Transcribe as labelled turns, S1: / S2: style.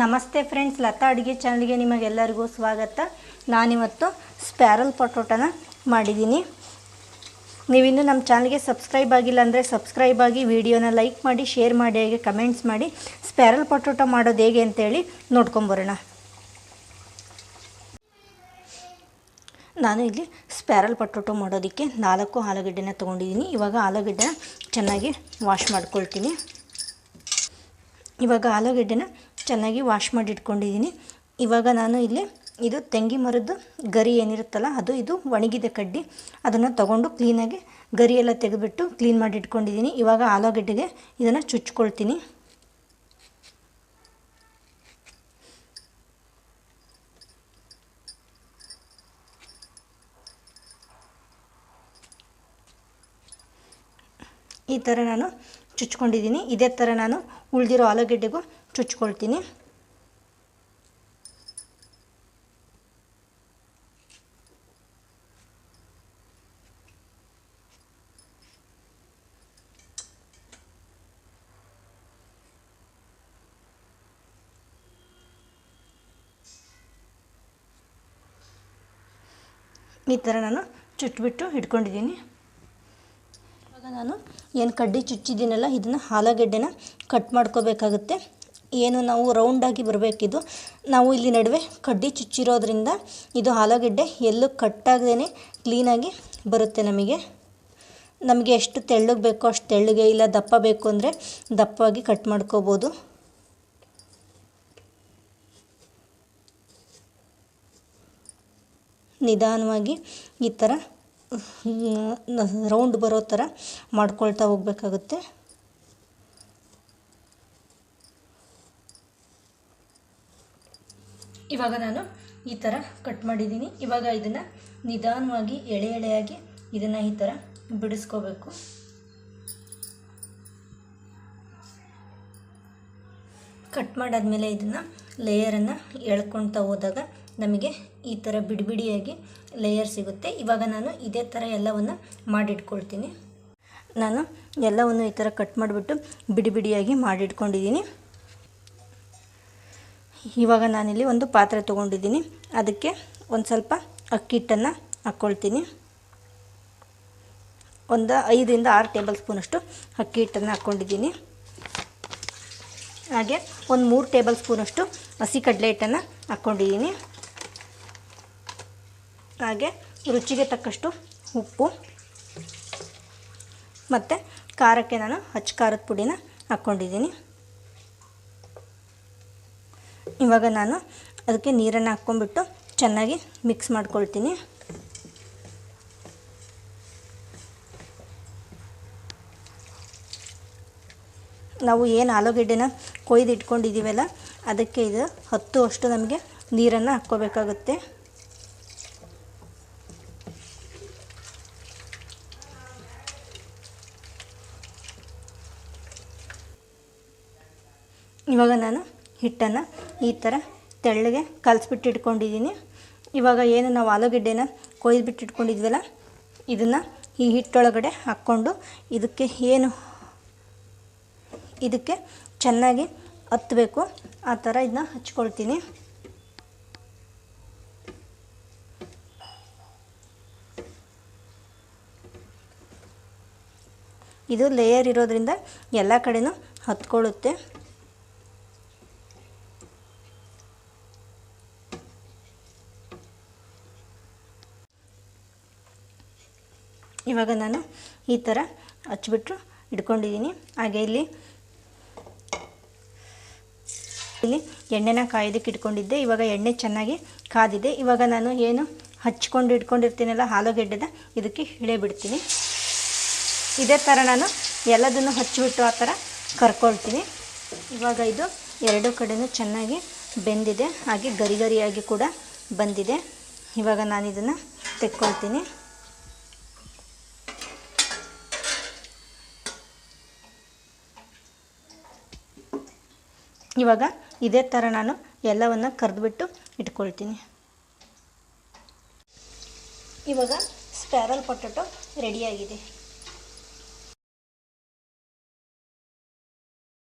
S1: ನಮಸ್ತೆ ಫ್ರೆಂಡ್ಸ್, ಲತಾ ಅಡುಗೆ ಚಾನಲ್ಗೆ ನಿಮಗೆಲ್ಲರಿಗೂ ಸ್ವಾಗತ. ನಾನಿವತ್ತು ಸ್ಪ್ಯಾರಲ್ ಪಟೋಟನ ಮಾಡಿದ್ದೀನಿ. ನೀವಿನ್ನೂ ನಮ್ಮ ಚಾನಲ್ಗೆ ಸಬ್ಸ್ಕ್ರೈಬ್ ಆಗಿಲ್ಲ ಅಂದರೆ ಸಬ್ಸ್ಕ್ರೈಬ್ ಆಗಿ ವಿಡಿಯೋನ ಲೈಕ್ ಮಾಡಿ, ಶೇರ್ ಮಾಡಿ, ಹಾಗೆ ಕಮೆಂಟ್ಸ್ ಮಾಡಿ. ಸ್ಪ್ಯಾರಲ್ ಪೊಟೋಟೊ ಮಾಡೋದು ಹೇಗೆ ಅಂತೇಳಿ ನೋಡ್ಕೊಂಬರೋಣ. ನಾನು ಇಲ್ಲಿ ಸ್ಪ್ಯಾರಲ್ ಪೊಟೋಟೊ ಮಾಡೋದಕ್ಕೆ ನಾಲ್ಕು ಆಲೂಗಡ್ಡೆನ ತೊಗೊಂಡಿದ್ದೀನಿ. ಇವಾಗ ಆಲೂಗಡ್ಡೆನ ಚೆನ್ನಾಗಿ ವಾಶ್ ಮಾಡ್ಕೊಳ್ತೀನಿ. ಇವಾಗ ಆಲೂಗಡ್ಡೆನ ಚೆನ್ನಾಗಿ ವಾಶ್ ಮಾಡಿ ಇಟ್ಕೊಂಡಿದ್ದೀನಿ ಇವಾಗ ನಾನು ಇಲ್ಲಿ ಇದು ತೆಂಗಿ ಮರದ್ದು ಗರಿ ಏನಿರುತ್ತಲ್ಲ, ಅದು ಇದು ಒಣಗಿದೆ ಕಡ್ಡಿ. ಅದನ್ನು ತಗೊಂಡು ಕ್ಲೀನಾಗಿ ಗರಿ ಎಲ್ಲ ತೆಗೆದುಬಿಟ್ಟು ಕ್ಲೀನ್ ಮಾಡಿ ಇಟ್ಕೊಂಡಿದ್ದೀನಿ ಇವಾಗ ಆಲೂಗಡ್ಡೆಗೆ ಇದನ್ನು ಚುಚ್ಕೊಳ್ತೀನಿ. ಈ ಥರ ನಾನು ಚುಚ್ಕೊಂಡಿದ್ದೀನಿ. ಇದೇ ಥರ ನಾನು ಉಳಿದಿರೋ ಆಲೂಗೆಡ್ಡೆಗೂ ಚುಚ್ಕೊಳ್ತೀನಿ. ಈ ಥರ ನಾನು ಚುಟ್ಬಿಟ್ಟು ಇಟ್ಕೊಂಡಿದ್ದೀನಿ. ಇವಾಗ ನಾನು ಏನು ಕಡ್ಡಿ ಚುಚ್ಚಿದ್ದೀನಲ್ಲ, ಇದನ್ನು ಆಲೂಗಡ್ಡೆನ ಕಟ್ ಮಾಡ್ಕೋಬೇಕಾಗುತ್ತೆ. ಏನು ನಾವು ರೌಂಡಾಗಿ ಬರಬೇಕಿದು. ನಾವು ಇಲ್ಲಿ ನಡುವೆ ಕಡ್ಡಿ ಚುಚ್ಚಿರೋದ್ರಿಂದ ಇದು ಆಲೂಗಡ್ಡೆ ಎಲ್ಲೂ ಕಟ್ಟಾಗದೇ ಕ್ಲೀನಾಗಿ ಬರುತ್ತೆ ನಮಗೆ. ನಮಗೆ ಎಷ್ಟು ತೆಳ್ಳಗೆ ಬೇಕೋ ಅಷ್ಟು ತೆಳ್ಳಗೆ ಇಲ್ಲ ದಪ್ಪ ಬೇಕು ಅಂದರೆ ದಪ್ಪವಾಗಿ ಕಟ್ ಮಾಡ್ಕೋಬೋದು. ನಿಧಾನವಾಗಿ ಈ ಥರ ರೌಂಡ್ ಬರೋ ಥರ ಮಾಡ್ಕೊಳ್ತಾ ಹೋಗಬೇಕಾಗುತ್ತೆ. ಇವಾಗ ನಾನು ಈ ಥರ ಕಟ್ ಮಾಡಿದ್ದೀನಿ. ಇವಾಗ ಇದನ್ನು ನಿಧಾನವಾಗಿ, ಎಳೆ ಎಳೆಯಾಗಿ ಇದನ್ನು ಈ ಥರ ಬಿಡಿಸ್ಕೋಬೇಕು. ಕಟ್ ಮಾಡಾದಮೇಲೆ ಇದನ್ನು ಲೇಯರನ್ನು ಎಳ್ಕೊಳ್ತಾ ಹೋದಾಗ ನಮಗೆ ಈ ಥರ ಬಿಡಿಬಿಡಿಯಾಗಿ ಲೇಯರ್ ಸಿಗುತ್ತೆ. ಇವಾಗ ನಾನು ಇದೇ ಥರ ಎಲ್ಲವನ್ನು ಮಾಡಿಟ್ಕೊಳ್ತೀನಿ. ನಾನು ಎಲ್ಲವನ್ನು ಈ ಥರ ಕಟ್ ಮಾಡಿಬಿಟ್ಟು ಬಿಡಿಬಿಡಿಯಾಗಿ ಮಾಡಿಟ್ಕೊಂಡಿದ್ದೀನಿ. ಇವಾಗ ನಾನಿಲ್ಲಿ ಒಂದು ಪಾತ್ರೆ ತೊಗೊಂಡಿದ್ದೀನಿ. ಅದಕ್ಕೆ ಒಂದು ಸ್ವಲ್ಪ ಅಕ್ಕಿ ಹಿಟ್ಟನ್ನು ಹಾಕ್ಕೊಳ್ತೀನಿ ಒಂದು ಐದರಿಂದ ಆರು ಟೇಬಲ್ ಸ್ಪೂನಷ್ಟು ಅಕ್ಕಿ ಹಿಟ್ಟನ್ನು ಹಾಕ್ಕೊಂಡಿದ್ದೀನಿ ಹಾಗೆ ಒಂದು ಮೂರು ಟೇಬಲ್ ಸ್ಪೂನಷ್ಟು ಹಸಿ ಕಡಲೆ ಹಿಟ್ಟನ್ನು ಹಾಕ್ಕೊಂಡಿದ್ದೀನಿ ಹಾಗೆ ರುಚಿಗೆ ತಕ್ಕಷ್ಟು ಉಪ್ಪು. ಮತ್ತು ಖಾರಕ್ಕೆ ನಾನು ಹಚ್ಚು ಖಾರದ ಪುಡಿನ ಹಾಕ್ಕೊಂಡಿದ್ದೀನಿ ಇವಾಗ ನಾನು ಅದಕ್ಕೆ ನೀರನ್ನು ಹಾಕ್ಕೊಂಡ್ಬಿಟ್ಟು ಚೆನ್ನಾಗಿ ಮಿಕ್ಸ್ ಮಾಡ್ಕೊಳ್ತೀನಿ. ನಾವು ಏನು ಆಲೂಗೆಡ್ಡೆನ ಕೊಯ್ದು ಇಟ್ಕೊಂಡಿದ್ದೀವಲ್ಲ ಅದಕ್ಕೆ ಇದು ಹತ್ತು ಅಷ್ಟು ನಮಗೆ ನೀರನ್ನು ಹಾಕ್ಕೋಬೇಕಾಗುತ್ತೆ. ಇವಾಗ ನಾನು ಹಿಟ್ಟನ್ನು ಈ ಥರ ತೆಳ್ಳಗೆ ಕಲಿಸ್ಬಿಟ್ಟು ಇಟ್ಕೊಂಡಿದ್ದೀನಿ. ಇವಾಗ ಏನು ನಾವು ಆಲೂಗಡ್ಡೆನ ಕೊಯ್ದುಬಿಟ್ಟು ಇಟ್ಕೊಂಡಿದ್ವಲ್ಲ, ಇದನ್ನು ಈ ಹಿಟ್ಟೊಳಗಡೆ ಹಾಕ್ಕೊಂಡು ಇದಕ್ಕೆ ಏನು, ಇದಕ್ಕೆ ಚೆನ್ನಾಗಿ ಹತ್ತಬೇಕು ಆ ಥರ ಇದನ್ನ ಹಚ್ಕೊಳ್ತೀನಿ. ಇದು ಲೇಯರ್ ಇರೋದ್ರಿಂದ ಎಲ್ಲ ಕಡೆನೂ ಹತ್ಕೊಳ್ಳುತ್ತೆ. ಇವಾಗ ನಾನು ಈ ಥರ ಹಚ್ಬಿಟ್ಟು ಇಟ್ಕೊಂಡಿದ್ದೀನಿ. ಹಾಗೆ ಇಲ್ಲಿ ಇಲ್ಲಿ ಎಣ್ಣೆನ ಕಾಯೋದಕ್ಕೆ ಇಟ್ಕೊಂಡಿದ್ದೆ. ಇವಾಗ ಎಣ್ಣೆ ಚೆನ್ನಾಗಿ ಕಾದಿದೆ. ಇವಾಗ ನಾನು ಏನು ಹಚ್ಕೊಂಡು ಇಟ್ಕೊಂಡಿರ್ತೀನಲ್ಲ ಆಲೂಗೆಡ್ಡೆದ ಇದಕ್ಕೆ ಇಳೆ ಬಿಡ್ತೀನಿ. ಇದೇ ಥರ ನಾನು ಎಲ್ಲದನ್ನು ಹಚ್ಚಿಬಿಟ್ಟು ಆ ಥರ ಕರ್ಕೊಳ್ತೀನಿ. ಇವಾಗ ಇದು ಎರಡು ಕಡೆಯೂ ಚೆನ್ನಾಗಿ ಬೆಂದಿದೆ. ಹಾಗೆ ಗರಿ ಗರಿಯಾಗಿ ಕೂಡ ಬಂದಿದೆ. ಇವಾಗ ನಾನು ಇದನ್ನು ತೆಕ್ಕೊಳ್ತೀನಿ. ಇವಾಗ ಇದೇ ಥರ ನಾನು ಎಲ್ಲವನ್ನು ಕರೆದುಬಿಟ್ಟು ಇಟ್ಕೊಳ್ತೀನಿ. ಇವಾಗ ಸ್ಪ್ಯಾರಲ್ ಪೊಟೊಟೊ ರೆಡಿಯಾಗಿದೆ